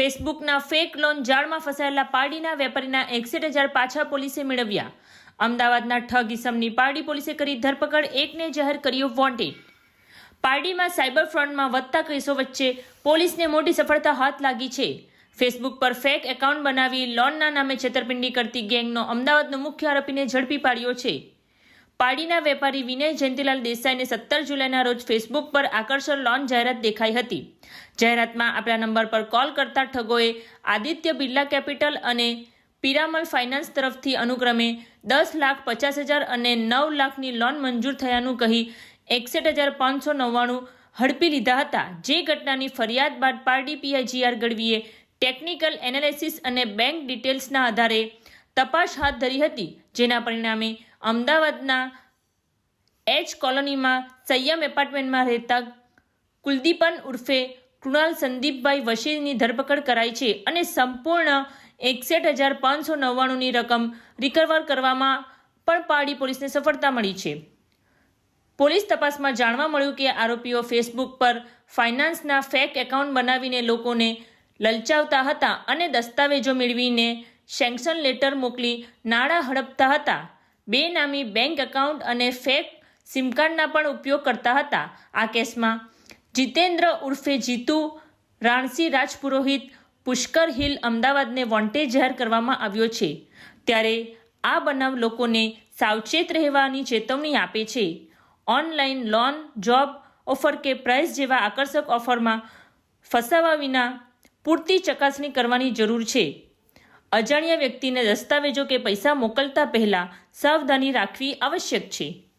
ફેસબુકના fake loan જાળમાં ફસાયેલા પારડીના વેપારીના એકસઠ હજાર પાછા પોલીસે મેળવ્યા. અમદાવાદના ઠગ ઇસમની પારડી પોલીસે કરી ધરપકડ, એકને જાહેર કર્યો વોન્ટેડ. પારડીમાં સાયબર ફ્રોડમાં વધતા કેસો વચ્ચે પોલીસને મોટી સફળતા હાથ લાગી છે. ફેસબુક પર ફેક એકાઉન્ટ બનાવી લોનના નામે છેતરપિંડી કરતી ગેંગનો અમદાવાદનો મુખ્ય આરોપીને ઝડપી પાડ્યો છે. પારડીના વેપારી વિનય જયંતિલાલ દેસાઈને સત્તર જુલાઈના રોજ ફેસબુક પર આકર્ષક લોન જાહેરાત દેખાઈ હતી. જાહેરાતમાં આપણા નંબર પર કોલ કરતા ઠગોએ આદિત્ય બિરલા કેપિટલ અને પિરામલ ફાઇનાન્સ તરફથી અનુક્રમે દસ લાખ પચાસ હજાર અને નવ લાખની લોન મંજૂર થયાનું કહી એકસઠ હજાર પાંચસો નવ્વાણું હડપી લીધા હતા. જે ઘટનાની ફરિયાદ બાદ Pardi P I G R ગઢવીએ technical analysis અને બેંક ડિટેલ્સના આધારે તપાસ હાથ ધરી હતી, જેના પરિણામે અમદાવાદના એચ કોલોનીમાં સંયમ એપાર્ટમેન્ટમાં રહેતા કુલદીપન ઉર્ફે કૃણાલ સંદીપભાઈ વશીરની ધરપકડ કરાઈ છે અને સંપૂર્ણ એકસઠ હજાર પાંચસો નવ્વાણુંની રકમ રિકવર કરવામાં પણ પાડી પોલીસને સફળતા મળી છે. પોલીસ તપાસમાં જાણવા મળ્યું કે આરોપીઓ ફેસબુક પર ફાઇનાન્સના ફેક એકાઉન્ટ બનાવીને લોકોને લલચાવતા હતા અને દસ્તાવેજો મેળવીને સેન્કશન લેટર મોકલી નાણાં હડપતા હતા. બેનામી બેંક એકાઉન્ટ અને ફેક સિમ કાર્ડના પણ ઉપયોગ કરતા હતા આ કેસમાં. જીતેન્દ્ર ઉર્ફે જીતુ, રાણસી રાજપુરોહિત, પુષ્કર હિલ અમદાવાદને વોન્ટેજ જાહેર કરવામાં આવ્યો છે. ત્યારે આ બનાવ લોકોને સાવચેત રહેવાની ચેતવણી આપે છે. ઓનલાઈન લોન, જોબ ઓફર કે પ્રાઇસ જેવા આકર્ષક ઓફરમાં ફસાવા વિના પૂરતી ચકાસણી કરવાની જરૂર છે. અજાણ્યા વ્યક્તિને દસ્તાવેજો કે પૈસા મોકલતા પહેલાં સાવધાની રાખવી આવશ્યક છે.